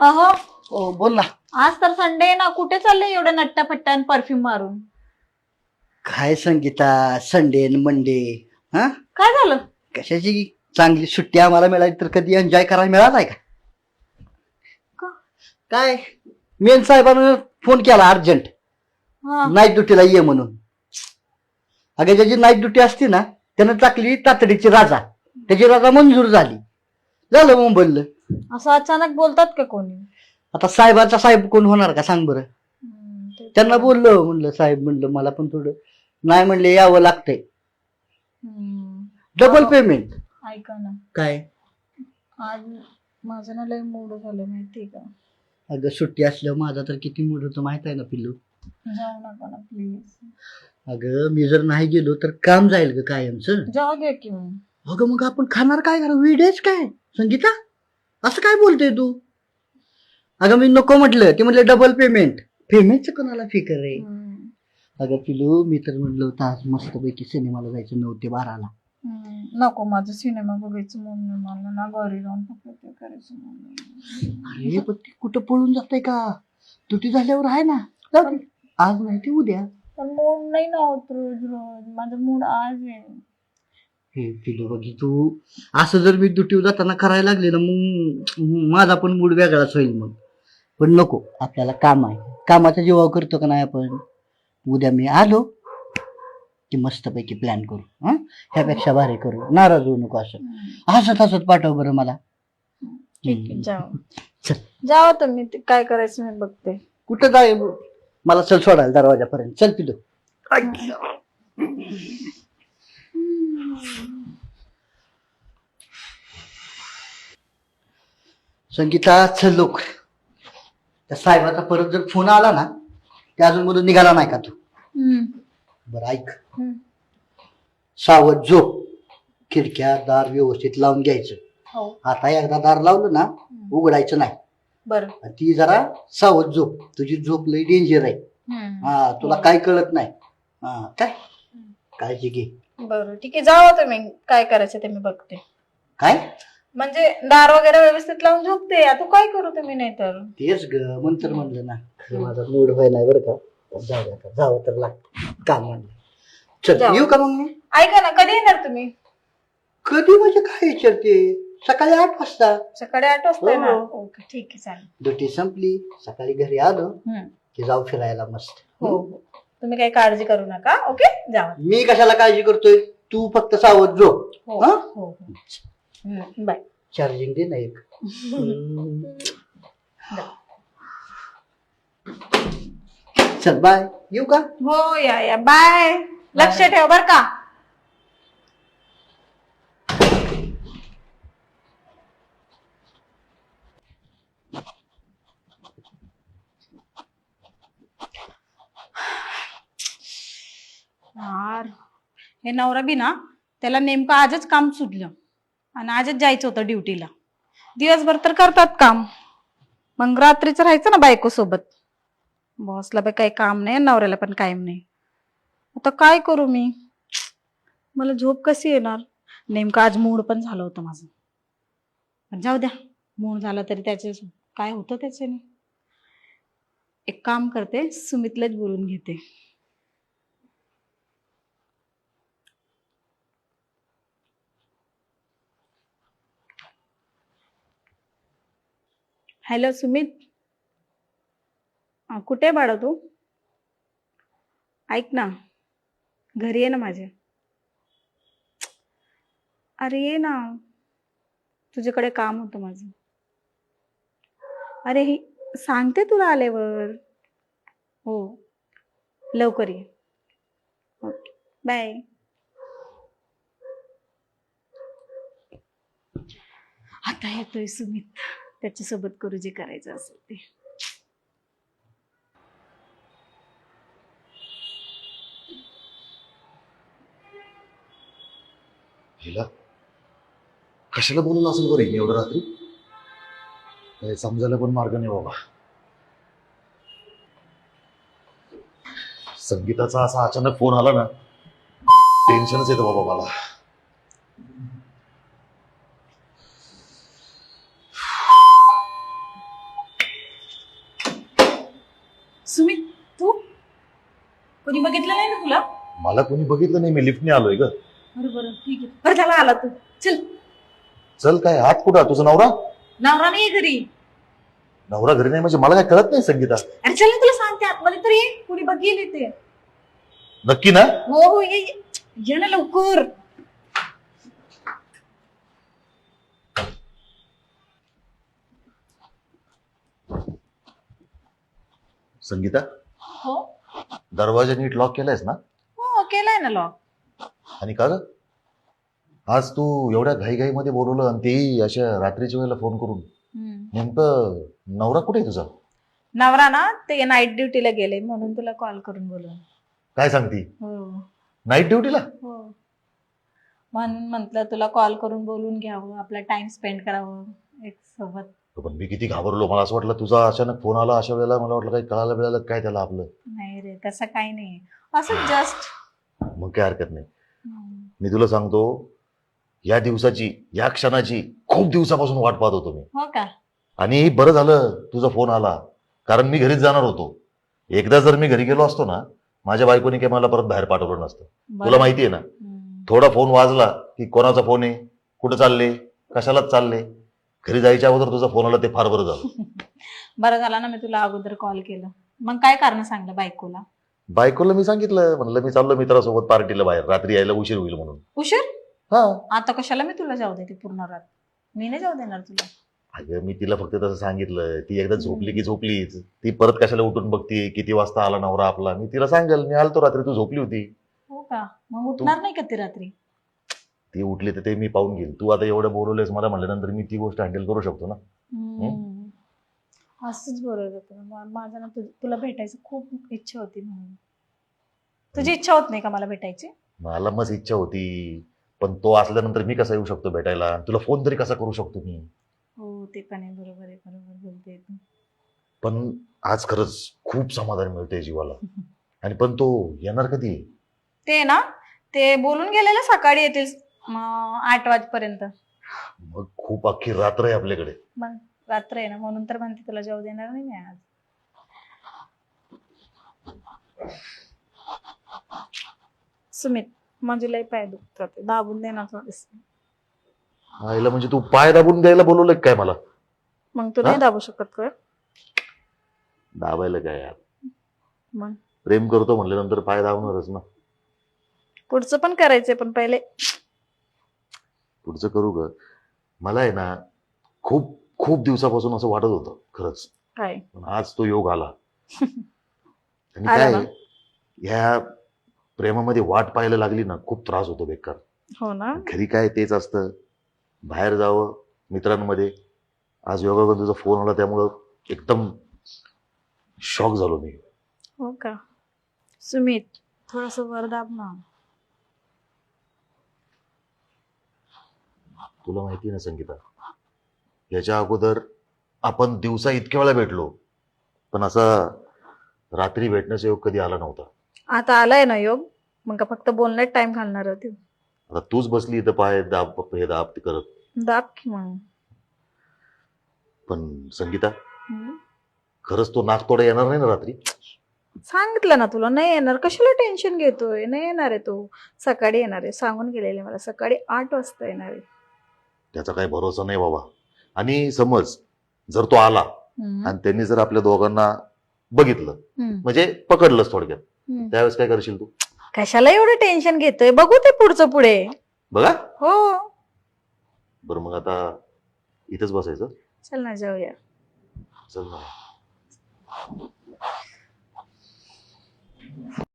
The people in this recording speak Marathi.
अहो हो बोल ना. आज तर संडे आहे ना. कुठे चालले एवढ्या नट्टापट्ट्या आणि परफ्यूम मारून? काय संगीता? संडे मंडे हा? काय झालं? कशाची चांगली सुट्टी आम्हाला मिळाली तर कधी एन्जॉय करायला मिळालाय का? का? काय? मेन साहेबांना फोन केला अर्जंट हा. नाईट ड्युटीला ये म्हणून. अगं ज्याची नाईट ड्युटी असते ना त्यानं टाकली तातडीची राजा. त्याची राजा मंजूर झाली. झालं मुंबईला असं अचानक बोलतात का कोणी? आता साहेबाचा साहेब कोण होणार का? सांग बरं. हम्म, ते- त्यांना बोललो म्हणलं साहेब म्हणलं मला पण थोडं नाही म्हणले यावं लागतंय. हम्म. डबल पेमेंट ऐका ना. काय? आज माझं ना लय मूड झालं माहितीये का? अगं सुट्टी असल्यावर माझा तर किती मूड होतो माहीत आहे ना पिल्लू? जाऊ नका ना प्लीज अगं मी जर नाही गेलो तर काम जाईल ग कायमचं. जाऊ घ्या की मग. अगं मग आपण खाणार काय? करा विडेच काय? संगीता? असं काय बोलते तू? अगं मी नको म्हटलं ते म्हटलं डबल पेमेंट पेमेंटचं कोणाला फिकर आहे. अगं पिलू मी तर म्हटलं होतं आज मस्तपैकी सिनेमाला जायचं नऊ ते बाराला. नको माझं सिनेमा बघायचं म्हणून मला ना घरी जाऊन फक्त ते करायचं म्हणून. अरे पण ते कुठं पळून जाते का? तुटी झाल्यावर आहे ना. जाऊ दे. आज नाही ते उद्या. पण मूड नाही ना होत रोज रोज. माझा मूड आज आहे. हे पिलू बघी तू. असं जर मी दुटीवर जाताना करायला लागले ना मग माझा पण मूड वेगळाच होईल मग. पण नको आपल्याला काम आहे. कामाचा जीवावर करतो का नाही आपण? उद्या मी आलो की मस्तपैकी प्लॅन करू हं? ह्यापेक्षा भारी करू. नाराज होऊ नको असं. हसत हसत पाठव बरं मला. ठीक आहे चल. जाऊ तुम्ही ते काय करायचं मी बघते. कुठं जाय मला चल सोडायला दरवाजापर्यंत. चल पिलू. संगीता लोक त्या साहेबाचा परत जर फोन आला ना ते अजून मधून निघाला नाही का तू? हम्म. बरं ऐक. हम्म. सावध झोप. खिडक्या दार व्यवस्थित लावून घ्यायचं. हो. आता एकदा दार लावलं ना उघडायचं नाही. बरं. आणि ती जरा सावध झोप. तुझी झोप लई डेंजर आहे. हा तुला काय कळत नाही. हा काय? काळजी घे. बरं ठीक आहे. जावा तुम्ही. काय करायचं ते मी बघते. काय? म्हणजे दार वगैरे व्यवस्थित लावून झोपते. आता काय करू तुम्ही नाही तर तेच ग मंत्र म्हणलं ना. खरं माझा मूड व्हाय नाही बरं का. पण जाऊ द्या आता. जावं तर लागतं काम म्हणलं. चल जाऊ. येऊ का मग मी? ऐका ना कधी येणार तुम्ही? कधी म्हणजे काय विचारते? सकाळी आठ वाजता. सकाळी आठ वाजता येणार हो. ओके ठीक आहे चालेल. ड्युटी संपली. सकाळी घरी आलो. हम्म. की जाऊ फिरायला मस्त. हो हो. तुम्ही काही काळजी करू नका ओके? जावा. मी कशाला काळजी करतोय? तू फक्त सावध झोप. हो हा? हो हो. बाय. चार्जिंग दे ना एक. चल बाय. येऊ का? हो या या. बाय. लक्ष ठेव बर का. यार हे नवरा बी ना त्याला नेमकं आजच काम सुटलं. आणि आजच जायचं होतं ड्युटीला. दिवसभर तर करतात काम. मग रात्रीचं राहायचं ना बायको सोबत बॉसला पण काही काम नाही नवऱ्याला पण कायम नाही. आता काय करू मी? मला झोप कशी येणार? नेमकं आज मूड पण झालं होतं माझं. पण जाऊ द्या मूड झालं तरी त्याचे काय होतं त्याच्याने? एक काम करते सुमितलाच बोलून घेते. हॅलो सुमित. कुठे आहे बाळा तू? ऐक ना घरी ये ना माझ्या. अरे ये ना तुझ्याकडे काम होतं माझं. अरे हे सांगते तुला आल्यावर. हो लवकर ये. Okay bye. आता येतोय सुमित. त्याच्यासोबत करू जे करायचं असेल ते. हिला कशाला बोलून असेल बरं हिने एवढं रात्री? काय समजायला पण मार्ग नाही बाबा. संगीताचा असा अचानक फोन आला ना टेन्शनच येतं बाबा मला. सुमित तू? कोणी बघितलं नाही ना तुला? मला कोणी बघितलं नाही मी लिफ्टने आलोय ग. बरं बरं ठीक आहे. बरं झाला आला तू. चल. चल काय हात कुठं तुझा नवरा? नवरा नाही घरी. नवरा घरी नाही म्हणजे मला काय कळत नाही संगीता? अरे चल ना तुला सांगते आतमध्ये तर ये. कुणी बघितली ते नक्की ना? हो हो ये ये. ये ना लवकर. संगीता? हो. दरवाजा नीट लॉक केलायस ना? हो केलाय ना लॉक आणि का ग? आज तू एवढ्या घाईघाईमध्ये बोलवलं आणि तेही अशा रात्रीच्या वेळेला फोन करून. नेमकं नवरा कुठे आहे तुझा? नवरा ना ते नाईट ड्युटीला गेले म्हणून तुला कॉल करून बोलून काय सांगती? हो. नाईट ड्युटीला हो. म्हणून म्हंटल तुला कॉल करून बोलून घ्यावं आपला टाइम स्पेंड करावं एक सोबत. पण मी किती घाबरलो. मला असं वाटलं तुझा अचानक फोन आला अशा वेळेला मला वाटलं काही कळायला बिळायला काय त्याला आपलं? नाही रे तसं काही नाही. असं जस्ट मग काय हरकत नाही. मी तुला सांगतो या दिवसाची या क्षणाची खूप दिवसापासून वाट पाहत होतो मी. हो का? आणि बरं झालं तुझा फोन आला. कारण मी घरीच जाणार होतो. एकदा जर मी घरी गेलो असतो ना माझ्या बायकोने काही मला परत बाहेर पाठवलं नसतं. तुला. माहिती आहे ना. थोडा फोन वाजला की कोणाचा फोन आहे? कुठं चालले? कशालाच चालले? घरी जायच्या अगोदर तुझा फोन आला ते फार बरं झालं. बरं झालं ना मी तुला अगोदर कॉल केलं. मग काय कारण सांगलं बायकोला? बायकोला मी सांगितलं म्हणलं मी चाललो मित्रासोबत पार्टीला बाहेर रात्री यायला उशीर होईल म्हणून. उशीर? हा. आता कशाला मी तुला जाऊ देते पूर्ण रात? मी नाही जाऊ देणार तुला. अगं मी तिला फक्त तसं सांगितलं ती एकदा झोपली की झोपलीच. ती परत कशाला उठून बघती किती वाजता आला नवरा आपला? मी तिला सांगेल मी आलतो रात्री तू झोपली होती. हो का? मग उठणार नाही का ती रात्री? ती उठली तर ते मी पाहून घेईल तू आता एवढं बोलवलेस मला म्हणल्यानंतर मी ती गोष्ट हँडल करू शकतो ना? हम्म. असंच बोलत होतं. माझं ना तुला भेटायचं खूप इच्छा होती म्हणून. तुझी इच्छा होत नाही का मला भेटायची? मला मस्त इच्छा होती. पण तो असल्यानंतर मी कसा येऊ शकतो भेटायला? तुला फोन तरी कसा करू शकतो मी? हो ते पण आहे. बरोबर आहे बरोबर बोलते तू. पण आज खरंच खूप समाधान मिळतंय जीवाला. आणि पण तो येणार कधी? ते ना ते बोलून गेलेले सकाळी येतील म, आठ वाजेपर्यंत. मग खूप अख्खी रात्र आहे आपल्याकडे. मग रात्र आहे ना म्हणून तर म्हणते तुला जाऊ देणार नाही मी आज. सुमित माझे लय पाय दुखतात. दाबून देणार थोडेस. आईला म्हणजे तू पाय दाबून द्यायला बोलवलं काय मला? मग तू नाही हा? दाबू शकत का? दाबायला काय यार? मग? प्रेम करतो म्हणल्यानंतर पाय दाबणारच ना. पुढचं पण करायचंय पण पहिले पुढचं करू ग. मला आहे ना खूप खूप दिवसापासून असं वाटत होतं खरंच. काय? पण आज तो योग आला. आणि आला काय ना? ह्या प्रेमामध्ये वाट पाहायला लागली ना खूप त्रास होतो बेकार. हो ना? घरी काय तेच असतं. बाहेर जावं मित्रांमध्ये. आज योगा तुझा फोन आला त्यामुळं एकदम शॉक झालो मी. हो का? सुमित थोडस वर दाब ना. तुला माहिती ना संगीता? याच्या अगोदर आपण दिवसा इतक्या वेळा भेटलो पण असा रात्री भेटण्याचा योग कधी आला नव्हता. आता आलाय ना योग? मग का फक्त बोलण्यात टाइम घालणार होती. आता तूच बसली इथं पाय दाब हे दाब ते करत. दाब की मग? पण संगीता हम्म. खरंच तो नागतोडा येणार नाही ना रात्री? सांगितलं ना तुला नाही येणार. कशाला टेन्शन घेतोय? नाही येणार आहे तो. सकाळी येणार आहे. सांगून गेलेले मला. सकाळी आठ वाजता येणार आहे. त्याचा काही भरोसा नाही बाबा. आणि समज जर तो आला. आणि त्यांनी जर आपल्या दोघांना बघितलं. म्हणजे पकडलंच थोडक्यात. त्यावेळेस काय करशील तू? कशाला एवढं टेन्शन घेतोय? बघू ते पुढचं पुढे. बघा. हो. बरं मग आता इथंच बसायचं? चल ना जाऊया. चल ना.